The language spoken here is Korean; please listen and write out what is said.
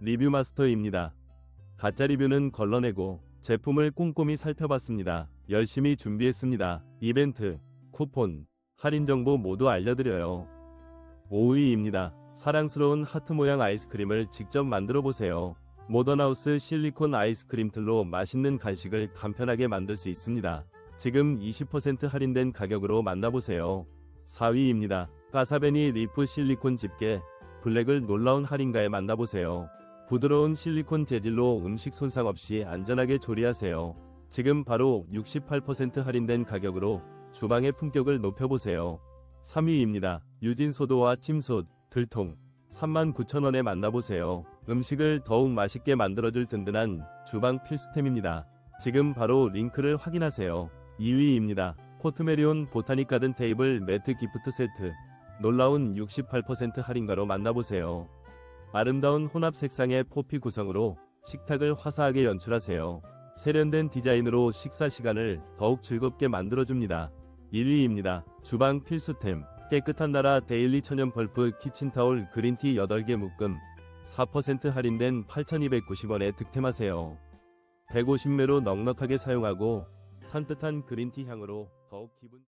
리뷰 마스터입니다. 가짜 리뷰는 걸러내고 제품을 꼼꼼히 살펴봤습니다. 열심히 준비했습니다. 이벤트, 쿠폰, 할인 정보 모두 알려드려요. 5위입니다. 사랑스러운 하트 모양 아이스크림을 직접 만들어 보세요. 모던하우스 실리콘 아이스크림 틀로 맛있는 간식을 간편하게 만들 수 있습니다. 지금 20% 할인된 가격으로 만나보세요. 4위입니다. 까사베니 리프 실리콘 집게 블랙을 놀라운 할인가에 만나보세요. 부드러운 실리콘 재질로 음식 손상 없이 안전하게 조리하세요. 지금 바로 68% 할인된 가격으로 주방의 품격을 높여보세요. 3위입니다. 유진 소도와 침솥, 들통 39,000원에 만나보세요. 음식을 더욱 맛있게 만들어줄 든든한 주방 필수템입니다. 지금 바로 링크를 확인하세요. 2위입니다. 포트메리온 보타닉 가든 테이블 매트 기프트 세트 놀라운 68% 할인가로 만나보세요. 아름다운 혼합 색상의 포피 구성으로 식탁을 화사하게 연출하세요. 세련된 디자인으로 식사 시간을 더욱 즐겁게 만들어줍니다. 1위입니다. 주방 필수템 깨끗한 나라 데일리 천연 펄프 키친타올 그린티 8개 묶음 4% 할인된 8,290원에 득템하세요. 150매로 넉넉하게 사용하고 산뜻한 그린티 향으로 더욱 기분